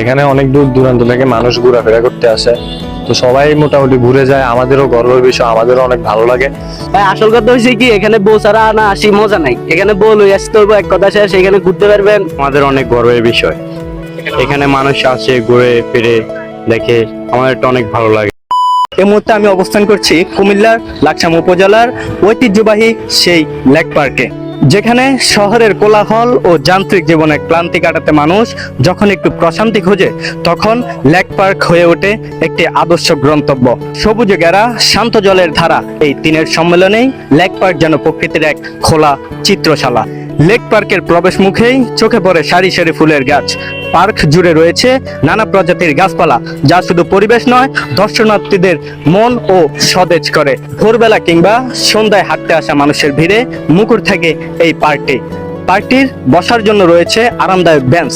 এখানে অনেক দূর দূরান্ত থেকে মানুষ ঘোরাফেরা করতে আসে। তো সবাই মোটামুটি ঘুরে যায় আমাদেরও গর্বের বিষয় আমাদেরও অনেক ভালো লাগে। ভাই আসল কথা হচ্ছে কি এখানে বউ ছাড়া না আসি মজা নাই। এখানে বউ লই আসতে হবে এক কথা শেষ এখানে ঘুরতে পারবেন? আমাদের অনেক গর্বের বিষয়। এখানে মানুষ আসে ঘুরে ফিরে দেখে আমাদের এটা অনেক ভালো লাগে। এই মুহূর্তে আমি অবস্থান করছি কুমিল্লার লাকসাম উপজেলার ঐতিহ্যবাহী সেই লেক পার্কে। যেখানে শহরের কোলাহল ও যান্ত্রিক জীবনে ক্লান্তি কাটাতে মানুষ যখন একটু প্রশান্তি খোঁজে, তখন লেক পার্ক হয়ে ওঠে একটি আদর্শ গন্তব্য সবুজ গেরা শান্ত জলের ধারা। এই তিনের সম্মেলনেই লেক পার্ক যেন প্রকৃতির এক খোলা চিত্রশালা। লেক পার্কের প্রবেশ মুখেই চোখে পড়ে সারি সারি ফুলের গাছ। পার্ক জুড়ে রয়েছে নানা প্রজাতির গাছপালা, যা শুধু পরিবেশ নয়, দর্শনার্থীদের মন ও সতেজ করে। ভোরবেলা কিংবা সন্ধ্যায় হাঁটতে আসা মানুষের ভিড়ে মুকুর থাকে এই পার্কটি। পার্কটির বসার জন্য রয়েছে আরামদায়ক বেঞ্চ।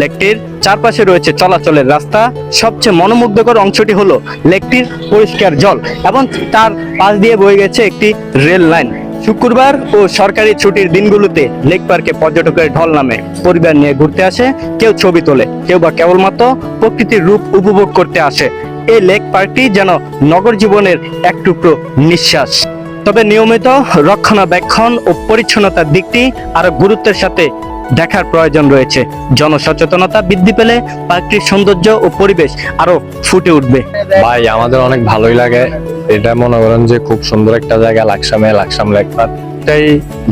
লেকটির চারপাশে রয়েছে চলাচলের রাস্তা। সবচেয়ে মনোমুগ্ধকর অংশটি হলো লেকটির পরিষ্কার জল এবং তার পাশ দিয়ে বয়ে গেছে একটি রেল লাইন। শুক্রবার ও সরকারি ছুটির দিনগুলোতে লেক পার্কে পর্যটকের ঢল নামে পরিবার নিয়ে ঘুরতে আসে, কেউ ছবি তোলে, কেউ বা কেবলমাত্র প্রকৃতির রূপ উপভোগ করতে আসে। এই লেক পার্কটি যেন নগর জীবনের এক টুকরো নিঃশ্বাস। তবে নিয়মিত রক্ষণাবেক্ষণ ও পরিচ্ছন্নতার দিকটি আরও গুরুত্বের সাথে দেখার প্রয়োজন রয়েছে। জনসচেতনতা বৃদ্ধি পেলে পার্কটির সৌন্দর্য ও পরিবেশ আরও ফুটে উঠবে। ভাই আমাদের অনেক ভালোই লাগে। এটা মনে করেন যে খুব সুন্দর একটা জায়গা লাকসামে লাকসাম লেক পার্ক। এটাই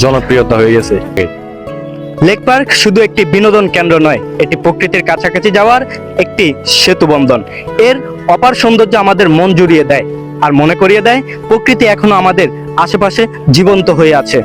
জনপ্রিয়তা হয়ে গেছে। লেক পার্ক শুধু একটি বিনোদন কেন্দ্র নয় এটি প্রকৃতির কাছাকাছি যাওয়ার একটি সেতু বন্ধন। এর অপার সৌন্দর্য আমাদের মন জুড়িয়ে দেয় আর মনে করিয়ে দেয় প্রকৃতি এখনও আমাদের আশেপাশে জীবন্ত হয়ে আছে।